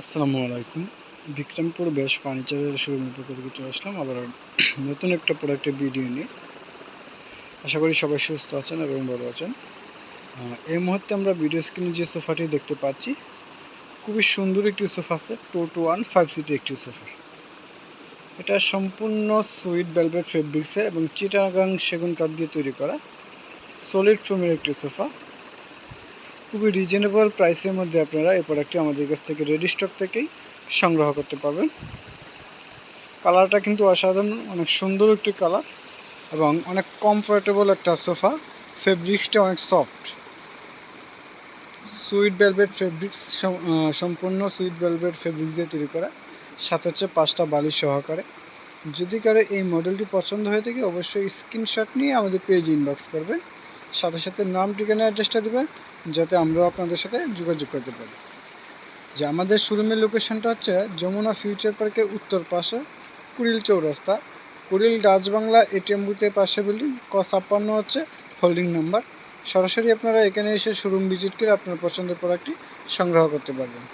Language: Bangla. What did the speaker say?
আসসালামু আলাইকুম। বিক্রমপুর বেশ ফার্নিচারের শোরুমের পক্ষ থেকে চলে আসলাম। আবার নতুন একটা প্রোডাক্টের ভিডিও নিয়ে। আশা করি সবাই সুস্থ আছেন এবং ভালো আছেন। এই মুহূর্তে আমরা ভিডিও স্ক্রিনে যে সোফাটি দেখতে পাচ্ছি, খুবই সুন্দর একটি সোফা আছে টু টু ওয়ান ফাইভ সিটের একটি সোফা। এটা সম্পূর্ণ সুইট ভেলভেট ফেব্রিক্সের এবং চিটাগাং সেগুন কাঠ দিয়ে তৈরি করা সলিড ফোমের একটি সোফা। খুবই রিজনেবল প্রাইসের মধ্যে আপনারা এই প্রোডাক্টটি আমাদের কাছ থেকে রেডি স্টক থেকেই সংগ্রহ করতে পারবেন। কালারটা কিন্তু অসাধারণ, অনেক সুন্দর একটি কালার এবং অনেক কমফোর্টেবল একটা সোফা ফেব্রিক্সটা অনেক সফট সুইট ভেলভেট ফেব্রিক্স সম্পূর্ণ সুইট ভেলভেট ফেব্রিক্স দিয়ে তৈরি করা। সাথে হচ্ছে পাঁচটা বালিশ সহকারে। যদি কারও এই মডেলটি পছন্দ হয়ে থাকে, অবশ্যই স্ক্রিনশট নিয়ে আমাদের পেজ ইনবক্স করবেন। সাথে সাথে নাম, ঠিকানা অ্যাড্রেসটা দেবেন, যাতে আমরাও আপনাদের সাথে যোগাযোগ করতে পারি। যে আমাদের শোরুমের লোকেশনটা হচ্ছে যমুনা ফিউচার পার্কের উত্তর পাশে, কুড়িল চৌরাস্তা। কুড়িল ডাচবাংলা এটিএম বুথের পাশে বিল্ডিং ক ছাপ্পান্ন হচ্ছে হোল্ডিং নাম্বার সরাসরি আপনারা এখানে এসে শোরুম ভিজিট করে আপনার পছন্দের প্রোডাক্টটি সংগ্রহ করতে পারবেন।